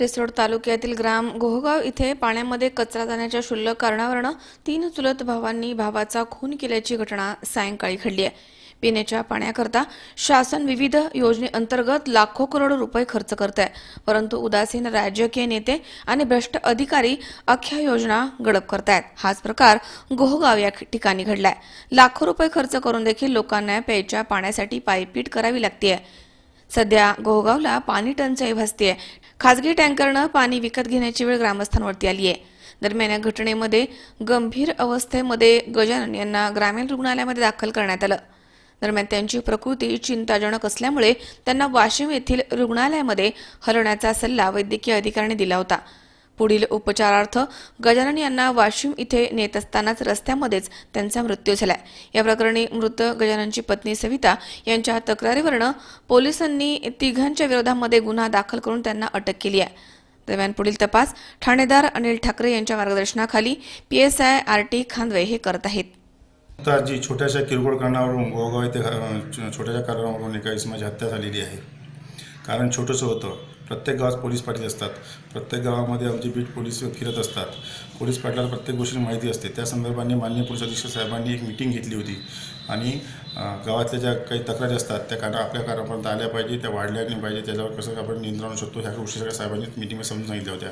रिसोड तालुक्यातील ग्राम गोहगाव इथे पाण्यामध्ये कचरा जाण्याच्या शुल्लक कारणावरनं तीन चुलत भावांनी भावाचा खून केल्याची घटना सायंकाळी घडली आहे. पिण्याच्या पाण्याकरता शासन विविध योजनेअंतर्गत लाखो करोड रुपये खर्च करत आहे परंतु उदासीन राजकीय नेते आणि भ्रष्ट अधिकारी अख्ख्या योजना गडप करतायत. हाच प्रकार गोहगाव या ठिकाणी घडलाय. लाखो रुपये खर्च करून देखील लोकांना प्यायच्या पाण्यासाठी पायपीट करावी लागतीये. सध्या गोहगावला पाणी टंचाई भासतीये. खासगी टँकरनं पाणी विकत घेण्याची वेळ ग्रामस्थांवरती आली आहे. दरम्यान या घटनेमध्ये गंभीर अवस्थेमध्ये गजानन यांना ग्रामीण रुग्णालयामध्ये दाखल करण्यात आलं. दरम्यान त्यांची प्रकृती चिंताजनक असल्यामुळे त्यांना वाशिम येथील रुग्णालयामध्ये हलवण्याचा सल्ला वैद्यकीय अधिकाऱ्यांनी दिला होता. पुढील उपचारार्थ गजानन यांना वाशिम इथे नेत असतानाच रस्त्यामध्येच त्यांचा मृत्यू झालाय. या प्रकरणी मृत गजाननची पत्नी सविता यांच्या तक्रारीवरनं पोलिसांनी तिघांच्या विरोधामध्ये गुन्हा दाखल करून त्यांना अटक केली आहे. दरम्यान पुढील तपास ठाणेदार अनिल ठाकरे यांच्या मार्गदर्शनाखाली पीएसआय आर टी खांदवे हे करत आहेत. जी छोट्याशा किरकोळ कारणावरून गोगाव येथे छोट्याशा कारणावरून एका इसमाची हत्या झालेली आहे. कारण छोटंसं होतं. प्रत्येक गावात पोलीस पाटील असतात. प्रत्येक गावामध्ये आमचे बीट पोलीस फिरत असतात. पोलीस पाटलाला प्रत्येक गोष्टीची माहिती असते. त्या संदर्भाने माननीय पोलीस अधीक्षक साहेबांनी एक मिटिंग घेतली होती. आणि गावातल्या ज्या काही तक्रारी असतात त्या काना आपल्या कानापर्यंत आल्या पाहिजे त्या वाढल्या नाही पाहिजे त्याच्यावर कसं आपण नियंत्रण आणू शकतो ह्या गोष्टी सगळ्या साहेबांनी मिटिंगमध्ये समजून सांगितल्या होत्या.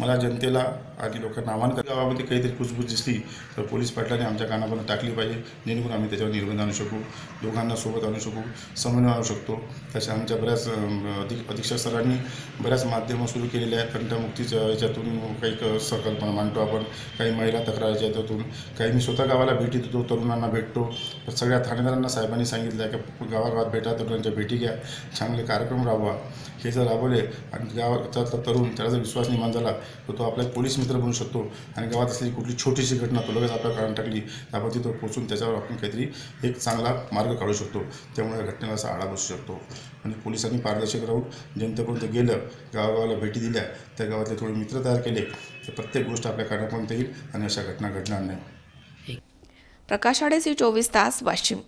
मला जनतेला आणि लोकांना आव्हान कर गावामध्ये काहीतरी कुजबूज दिसली तर पोलीस पाटलाने आमच्या कानापर्यंत टाकली पाहिजे. जेणेकरून आम्ही त्याच्यावर निर्बंध आणू शकू दोघांना सोबत आणू शकू समन्वय आणू शकतो. तशा आमच्या बऱ्याच अधिक अधीक्षक सरांनी बऱ्याच माध्यमं सुरू केलेली आहेत. कंठमुक्तीच्या याच्यातून काही क- संकल्पना मांडतो आपण. काही महिला तक्रारीच्या याच्यातून. काही मी स्वतः गावाला भेटी देतो तरुणांना भेटतो. सगळ्या ठाणेदारांना साहेबांनी सांगितलं आहे की गावागावात भेटा तरुणांच्या भेटी घ्या. चांगले कार्यक्रम राबवा. हे जर राबवले आणि गावाचा तरुण त्याला जर विश्वास निर्माण झाला तर तो आपला पोलीस मित्र बनू शकतो. आणि गावात असलेली कुठली छोटीशी घटना तो लगेच आपल्या कारण टाकली तर आपण तिथं पोचून त्याच्यावर आपण काहीतरी एक चांगला मार्ग काढू शकतो. त्यामुळे घटनेला असा आळा बसू शकतो. म्हणजे पोलिसांनी पारदर्शक राहून जनतेपर्यंत गेलं गावागावाला भेटी दिल्या त्या गावातले थोडे मित्र तयार केले तर प्रत्येक गोष्ट आपल्या कानापर्यंत येईल आणि अशा घटना घडणार नाही. प्रकाश आडे चोवीस तास वाशिम.